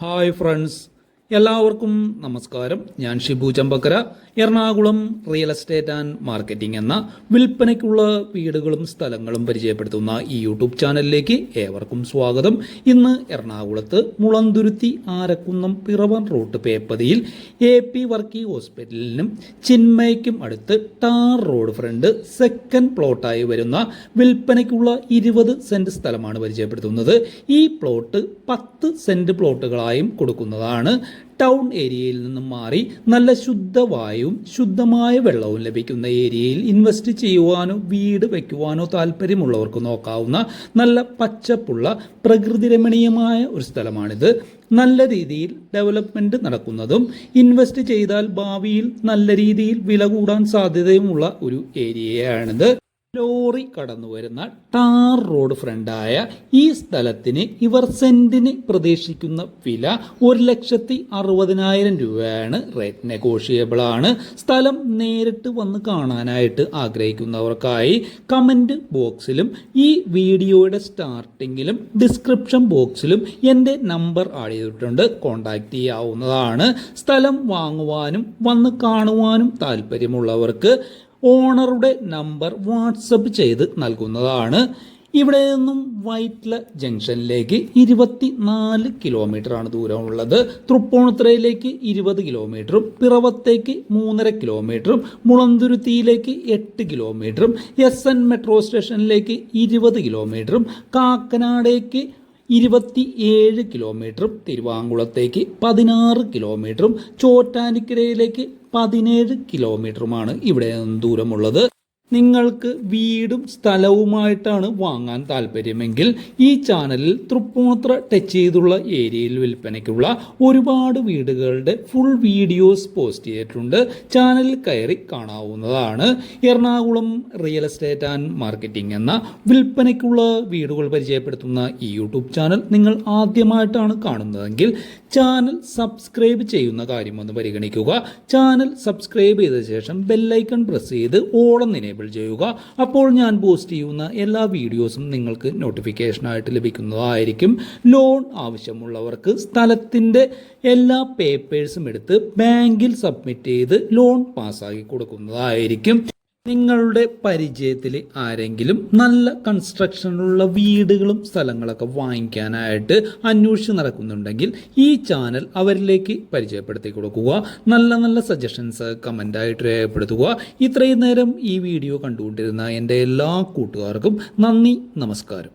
Hi friends എല്ലാവർക്കും നമസ്കാരം. ഞാൻ Shibu Champakkara. Ernakulam real estate and marketing എന്ന വിൽപ്പനയ്ക്കുള്ള വീടുകളും സ്ഥലങ്ങളും പരിചയപ്പെടുത്തുന്ന ഈ യൂട്യൂബ് ചാനലിലേക്ക് ഏവർക്കും സ്വാഗതം. ഇന്ന് എറണാകുളത്ത് മുളന്തുരുത്തി ആരക്കുന്നം പിറവൻ റോഡ് പേപ്പതിയിൽ എ പി വർക്കി ഹോസ്പിറ്റലിനും ചിന്മയ്ക്കും അടുത്ത് ടാർ റോഡ് ഫ്രണ്ട് സെക്കൻഡ് പ്ലോട്ടായി വരുന്ന വിൽപ്പനയ്ക്കുള്ള ഇരുപത് സെന്റ് സ്ഥലമാണ് പരിചയപ്പെടുത്തുന്നത്. ഈ പ്ലോട്ട് പത്ത് സെന്റ് പ്ലോട്ടുകളായും കൊടുക്കുന്നതാണ്. ടൗൺ ഏരിയയിൽ നിന്നും മാറി നല്ല ശുദ്ധവായുവും ശുദ്ധമായ വെള്ളവും ലഭിക്കുന്ന ഏരിയയിൽ ഇൻവെസ്റ്റ് ചെയ്യുവാനോ വീട് വയ്ക്കുവാനോ താല്പര്യമുള്ളവർക്ക് നോക്കാവുന്ന നല്ല പച്ചപ്പുള്ള പ്രകൃതി രമണീയമായ ഒരു സ്ഥലമാണിത്. നല്ല രീതിയിൽ ഡെവലപ്മെന്റ് നടക്കുന്നതും ഇൻവെസ്റ്റ് ചെയ്താൽ ഭാവിയിൽ നല്ല രീതിയിൽ വില കൂടാൻ സാധ്യതയുമുള്ള ഒരു ഏരിയയാണിത്. ലോറി കടന്നു വരുന്ന ടാർ റോഡ് ഫ്രണ്ടായ ഈ സ്ഥലത്തിന് ഇവർ സെന്റിന് പ്രതീക്ഷിക്കുന്ന വില ഒരു ലക്ഷത്തി അറുപതിനായിരം രൂപയാണ്. റേറ്റ് നെഗോഷിയബിൾ ആണ്. സ്ഥലം നേരിട്ട് വന്ന് കാണാനായിട്ട് ആഗ്രഹിക്കുന്നവർക്കായി കമന്റ് ബോക്സിലും ഈ വീഡിയോയുടെ സ്റ്റാർട്ടിങ്ങിലും ഡിസ്ക്രിപ്ഷൻ ബോക്സിലും എന്റെ നമ്പർ ആഡ് ചെയ്തിട്ടുണ്ട് കോൺടാക്ട് ചെയ്യാവുന്നതാണ്. സ്ഥലം വാങ്ങുവാനും വന്ന് കാണുവാനും താല്പര്യമുള്ളവർക്ക് ഓണറുടെ നമ്പർ വാട്സപ്പ് ചെയ്ത് നൽകുന്നതാണ്. ഇവിടെ നിന്നും വൈറ്റ്ല ജംഗ്ഷനിലേക്ക് ഇരുപത്തി നാല് കിലോമീറ്റർ ആണ് ദൂരമുള്ളത്. തൃപ്പൂണിത്തുറയിലേക്ക് ഇരുപത് കിലോമീറ്ററും പിറവത്തേക്ക് മൂന്നര കിലോമീറ്ററും മുളന്തുരുത്തിയിലേക്ക് എട്ട് കിലോമീറ്ററും എസ് എൻ മെട്രോ സ്റ്റേഷനിലേക്ക് ഇരുപത് കിലോമീറ്ററും കാക്കനാടേക്ക് ഇരുപത്തി ഏഴ് കിലോമീറ്ററും തിരുവാങ്കുളത്തേക്ക് പതിനാറ് കിലോമീറ്ററും ചോറ്റാനിക്കരയിലേക്ക് പതിനേഴ് കിലോമീറ്ററുമാണ് ഇവിടെ ദൂരമുള്ളത്. നിങ്ങൾക്ക് വീടും സ്ഥലവുമായിട്ടാണ് വാങ്ങാൻ താല്പര്യമെങ്കിൽ ഈ ചാനലിൽ തൃപ്പൂണിത്ര ടച്ച് ചെയ്തുള്ള ഏരിയയിൽ വിൽപ്പനയ്ക്കുള്ള ഒരുപാട് വീടുകളുടെ ഫുൾ വീഡിയോസ് പോസ്റ്റ് ചെയ്തിട്ടുണ്ട്. ചാനലിൽ കയറി കാണാവുന്നതാണ്. Ernakulam real estate and marketing എന്ന വിൽപ്പനയ്ക്കുള്ള വീടുകൾ പരിചയപ്പെടുത്തുന്ന ഈ യൂട്യൂബ് ചാനൽ നിങ്ങൾ ആദ്യമായിട്ടാണ് കാണുന്നതെങ്കിൽ ചാനൽ സബ്സ്ക്രൈബ് ചെയ്യുന്ന കാര്യമൊന്ന് പരിഗണിക്കുക. ചാനൽ സബ്സ്ക്രൈബ് ചെയ്ത ശേഷം ബെല്ലൈക്കൺ പ്രസ് ചെയ്ത് ഓളം എനേബിൾ ചെയ്യുക. അപ്പോൾ ഞാൻ പോസ്റ്റ് ചെയ്യുന്ന എല്ലാ വീഡിയോസും നിങ്ങൾക്ക് നോട്ടിഫിക്കേഷനായിട്ട് ലഭിക്കുന്നതായിരിക്കും. ലോൺ ആവശ്യമുള്ളവർക്ക് സ്ഥലത്തിന്റെ എല്ലാ പേപ്പേഴ്സും എടുത്ത് ബാങ്കിൽ സബ്മിറ്റ് ചെയ്ത് ലോൺ പാസ്സാക്കി കൊടുക്കുന്നതായിരിക്കും. നിങ്ങളുടെ പരിചയത്തിൽ ആരെങ്കിലും നല്ല കൺസ്ട്രക്ഷനുള്ള വീടുകളും സ്ഥലങ്ങളൊക്കെ വാങ്ങിക്കാനായിട്ട് അന്വേഷിച്ച് നടക്കുന്നുണ്ടെങ്കിൽ ഈ ചാനൽ അവരിലേക്ക് പരിചയപ്പെടുത്തി കൊടുക്കുക. നല്ല നല്ല സജഷൻസ് കമന്റായിട്ട് രേഖപ്പെടുത്തുക. ഇത്രയും നേരം ഈ വീഡിയോ കണ്ടുകൊണ്ടിരുന്ന എന്റെ എല്ലാ കൂട്ടുകാർക്കും നന്ദി നമസ്കാരം.